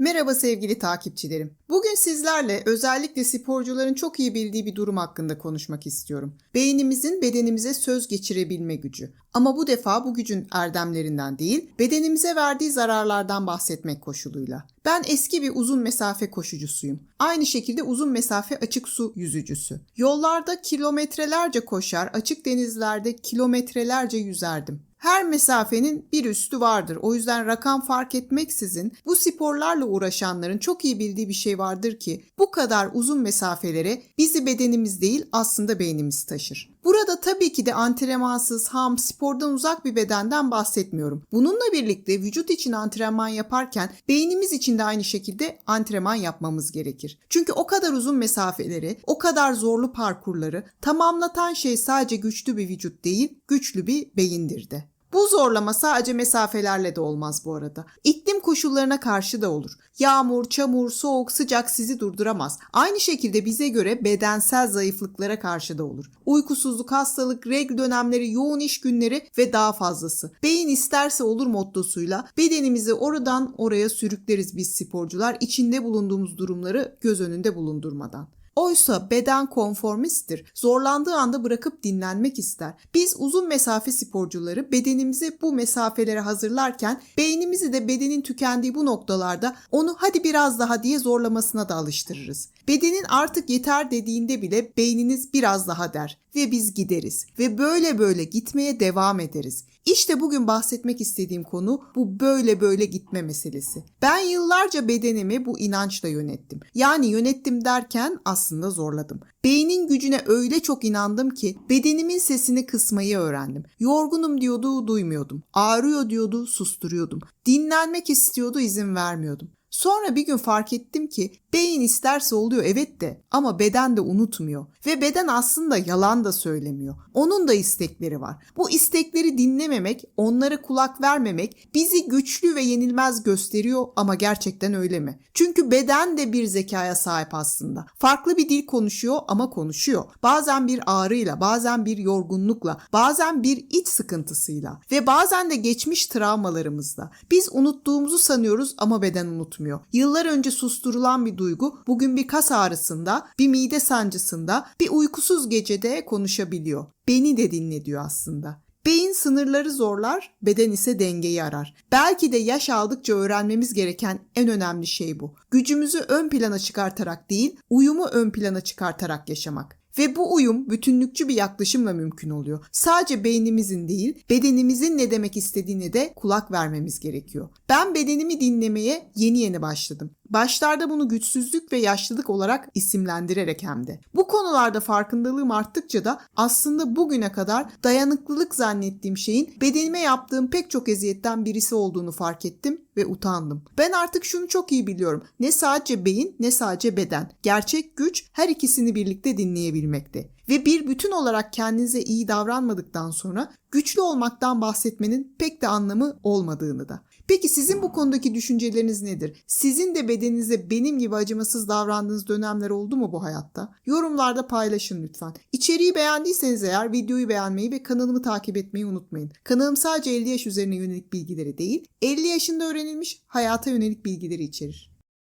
Merhaba sevgili takipçilerim. Bugün sizlerle özellikle sporcuların çok iyi bildiği bir durum hakkında konuşmak istiyorum. Beynimizin bedenimize söz geçirebilme gücü. Ama bu defa bu gücün erdemlerinden değil, bedenimize verdiği zararlardan bahsetmek koşuluyla. Ben eski bir uzun mesafe koşucusuyum. Aynı şekilde uzun mesafe açık su yüzücüsü. Yollarda kilometrelerce koşar, açık denizlerde kilometrelerce yüzerdim. Her mesafenin bir üstü vardır. O yüzden rakam fark etmeksizin bu sporlarla uğraşanların çok iyi bildiği bir şey vardır ki bu kadar uzun mesafelere bizi bedenimiz değil aslında beynimiz taşır. Burada tabii ki de antrenmansız, ham, spordan uzak bir bedenden bahsetmiyorum. Bununla birlikte vücut için antrenman yaparken beynimiz için de aynı şekilde antrenman yapmamız gerekir. Çünkü o kadar uzun mesafeleri, o kadar zorlu parkurları tamamlatan şey sadece güçlü bir vücut değil, güçlü bir beyindir de. Bu zorlama sadece mesafelerle de olmaz bu arada. İklim koşullarına karşı da olur. Yağmur, çamur, soğuk, sıcak sizi durduramaz. Aynı şekilde bize göre bedensel zayıflıklara karşı da olur. Uykusuzluk, hastalık, regl dönemleri, yoğun iş günleri ve daha fazlası. Beyin isterse olur mottosuyla bedenimizi oradan oraya sürükleriz biz sporcular içinde bulunduğumuz durumları göz önünde bulundurmadan. Oysa beden konformisttir. Zorlandığı anda bırakıp dinlenmek ister. Biz uzun mesafe sporcuları bedenimizi bu mesafelere hazırlarken beynimizi de bedenin tükendiği bu noktalarda onu hadi biraz daha diye zorlamasına da alıştırırız. Bedenin artık yeter dediğinde bile beyniniz biraz daha der ve biz gideriz ve böyle böyle gitmeye devam ederiz. İşte bugün bahsetmek istediğim konu bu böyle böyle gitme meselesi. Ben yıllarca bedenimi bu inançla yönettim. Yani yönettim derken aslında zorladım. Beynin gücüne öyle çok inandım ki bedenimin sesini kısmayı öğrendim. Yorgunum diyordu, duymuyordum. Ağrıyor diyordu, susturuyordum. Dinlenmek istiyordu, izin vermiyordum. Sonra bir gün fark ettim ki beyin isterse oluyor evet de ama beden de unutmuyor. Ve beden aslında yalan da söylemiyor. Onun da istekleri var. Bu istekleri dinlememek, onlara kulak vermemek bizi güçlü ve yenilmez gösteriyor ama gerçekten öyle mi? Çünkü beden de bir zekaya sahip aslında. Farklı bir dil konuşuyor ama konuşuyor. Bazen bir ağrıyla, bazen bir yorgunlukla, bazen bir iç sıkıntısıyla ve bazen de geçmiş travmalarımızla. Biz unuttuğumuzu sanıyoruz ama beden unutmuyor. Yıllar önce susturulan bir duygu bugün bir kas ağrısında, bir mide sancısında, bir uykusuz gecede konuşabiliyor. Beni de dinle diyor aslında. Beyin sınırları zorlar, beden ise dengeyi arar. Belki de yaş aldıkça öğrenmemiz gereken en önemli şey bu. Gücümüzü ön plana çıkartarak değil, uyumu ön plana çıkartarak yaşamak. Ve bu uyum bütünlükçü bir yaklaşımla mümkün oluyor. Sadece beynimizin değil, bedenimizin ne demek istediğine de kulak vermemiz gerekiyor. Ben bedenimi dinlemeye yeni yeni başladım. Başlarda bunu güçsüzlük ve yaşlılık olarak isimlendirerek hem de. Bu konularda farkındalığım arttıkça da aslında bugüne kadar dayanıklılık zannettiğim şeyin bedenime yaptığım pek çok eziyetten birisi olduğunu fark ettim ve utandım. Ben artık şunu çok iyi biliyorum. Ne sadece beyin ne sadece beden. Gerçek güç her ikisini birlikte dinleyebilmekte. Ve bir bütün olarak kendinize iyi davranmadıktan sonra güçlü olmaktan bahsetmenin pek de anlamı olmadığını da. Peki sizin bu konudaki düşünceleriniz nedir? Sizin de bedeninize benim gibi acımasız davrandığınız dönemler oldu mu bu hayatta? Yorumlarda paylaşın lütfen. İçeriği beğendiyseniz eğer videoyu beğenmeyi ve kanalımı takip etmeyi unutmayın. Kanalım sadece 50 yaş üzerine yönelik bilgileri değil, 50 yaşında öğrenilmiş hayata yönelik bilgileri içerir.